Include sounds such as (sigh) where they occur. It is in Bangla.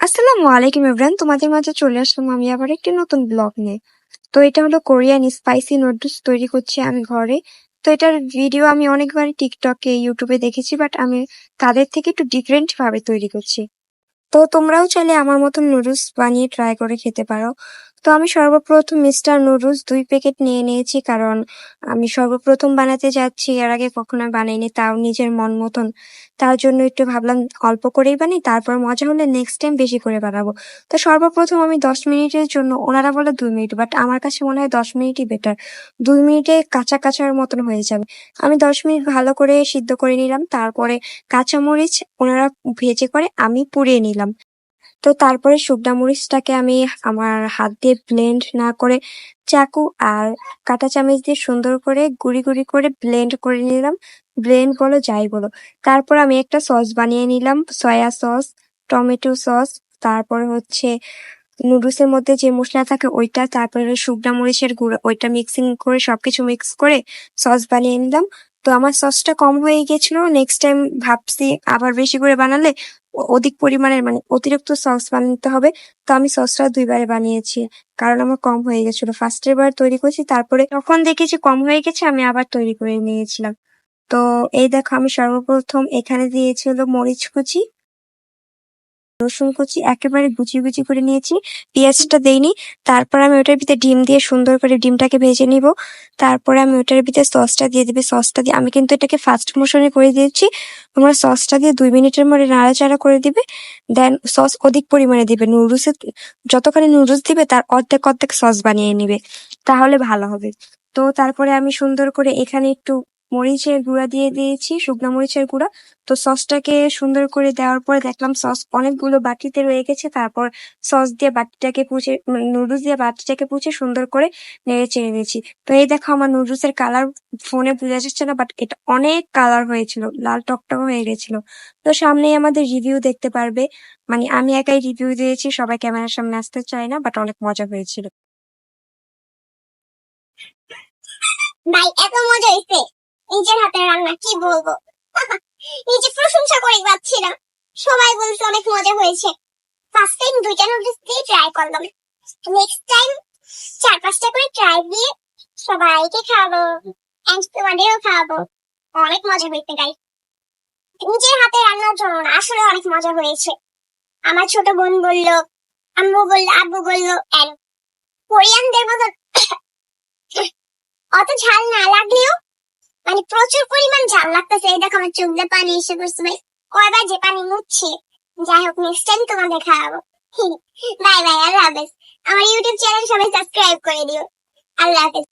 আসসালামু আলাইকুম এভরান তোমাদের মাঝে চলে আসলাম আমি আবার একটি নতুন ব্লগ নিয়ে। তো এটা হলো কোরিয়ান স্পাইসি নুডলস তৈরি করছি আমি ঘরে। তো এটার ভিডিও আমি অনেকবার টিকটকে, ইউটিউবে দেখেছি, বাট আমি তাদের থেকে একটু ডিফারেন্ট ভাবে তৈরি করছি। তো তোমরাও চাইলে আমার মতন নুডলস বানিয়ে ট্রাই করে খেতে পারো। তো আমি সর্বপ্রথম মিস্টার নুডলস দুই প্যাকেট নিয়ে নিয়েছি কারণ আমি সর্বপ্রথম বানাতে যাচ্ছি, এর আগে কখনো বানাইনি, তাও নিজের মন মতন। তার জন্য একটু ভাবলাম অল্প করেই বানাই, তারপর মজা হলে নেক্সট টাইম বেশি করে বানাবো। তো সর্বপ্রথম আমি দশ মিনিটের জন্য, ওনারা বলে দুই মিনিট বাট আমার কাছে মনে হয় দশ মিনিটই বেটার দুই মিনিটে কাঁচা কাঁচার মতন হয়ে যাবে। আমি দশ মিনিট ভালো করে সিদ্ধ করে নিলাম, তারপরে কাঁচামরিচ ওনারা ভেজে করে আমি পুড়িয়ে নিলাম। তো তারপরে শুকনা মরিচটাকে আমি আমার হাত দিয়ে ব্লেন্ড না করে চাকু আর কাঁটা চামচ দিয়ে সুন্দর করে গুঁড়ি গুঁড়ি করে ব্লেন্ড করে নিলাম। ব্লেন্ড বলো, যাই বলো। তারপর আমি একটা সস বানিয়ে নিলাম সয়া সস টমেটো সস তারপরে হচ্ছে নুডলসের মধ্যে যে মশলা থাকে ওইটা, তারপরে শুকনা মরিচের গুঁড়ো, ওইটা মিক্সিং করে সবকিছু মিক্স করে সস বানিয়ে নিলাম। তো আমার সসটা কম হয়ে গেছিল নেক্সট টাইম ভাবছি আবার বেশি করে বানালে অধিক পরিমাণের মানে অতিরিক্ত সস বানাতে হবে। তো আমি সসটা দুইবারে বানিয়েছি, কারণ আমার কম হয়ে গেছিল ফার্স্টের বার তৈরি করেছি, তারপরে যখন দেখেছি কম হয়ে গেছে, আমি আবার তৈরি করে নিয়েছিলাম। তো এই দেখো, আমি সর্বপ্রথম এখানে দিয়েছি হলো মরিচ কুচি। রসুন কুচি একেবারে কুচি কুচি করে নিয়েছি, পেঁয়াজটা দেইনি, তারপর আমি ওটার ভিতরে ডিম দিয়ে সুন্দর করে ডিমটাকে ভেজে নিব, তারপরে আমি ওটার ভিতরে সসটা দিয়ে দিবে, সসটা দিয়ে আমি কিন্তু এটাকে ফাস্ট মোশনে করে দিয়েছি, তোমরা সসটা দিয়ে দুই মিনিটের মধ্যে নাড়াচাড়া করে দিবে দেন সস অধিক পরিমাণে দিবে নুডলসে যতখানি নুডলস দিবে তার অর্ধেক অর্ধেক সস বানিয়ে নিবে, তাহলে ভালো হবে। তো তারপরে আমি সুন্দর করে এখানে একটু মরিচের গুঁড়া দিয়ে দিয়েছি, শুকনো মরিচের গুঁড়া। তো সসটাকে সুন্দর করে দেওয়ার পরে দেখলাম সস অনেকগুলো বাটিতে রয়ে গেছে। তারপর সস দিয়ে বাটিটাকে পুছে, নুডলস দিয়ে বাটিটাকে পুছে সুন্দর করে নেড়ে চেড়ে দিয়েছি তো এই দেখো আমার নুডলস এর কালার ফোনে বোঝা যাচ্ছে না বাট এটা অনেক কালার হয়েছিল, লাল টকটক হয়ে গেছিল। তো সামনেই আমাদের রিভিউ দেখতে পারবে। মানে আমি একাই রিভিউ দিয়েছি, সবাই ক্যামেরার সামনে আসতে চায় না বাট অনেক মজা হয়েছিল। ভাই, এত মজা হয়েছে। নিজের হাতের রান্না, কি বলব? (laughs) নিজে প্রশংসা করে পাচ্ছি না সবাই বলছে অনেক মজা হয়েছে। ফার্স্ট টাইম দুইটা নুডলস দিয়ে ট্রাই করলাম। নেক্সট টাইম চার পাঁচটা করে ট্রাই দিয়ে সবাইকে খাওয়াবো অ্যান্ড তোমাদেরও খাওয়াবো। অনেক মজা হয়েছে গাই নিজের হাতে রান্নার জন্য আসলে অনেক মজা হয়েছে। আমার ছোট বোন বলল, আম্মু বলল, আব্বু বলল, and কোরিয়ানদের মতন অত ঝাল না লাগলেও মানে প্রচুর ঝাল লাগতেছে। দেখো আমার চোখ দিয়ে পানি এসে পড়ছে ভাই। কয়বার যে পানি মুছছে। যাই হোক নেক্সট টাইম তোমাদের খাওয়াবো। বাই বাই আল্লাহ হাফেজ। আমার ইউটিউব চ্যানেল সবাই সাবস্ক্রাইব করে দিও। আল্লাহ হাফেজ।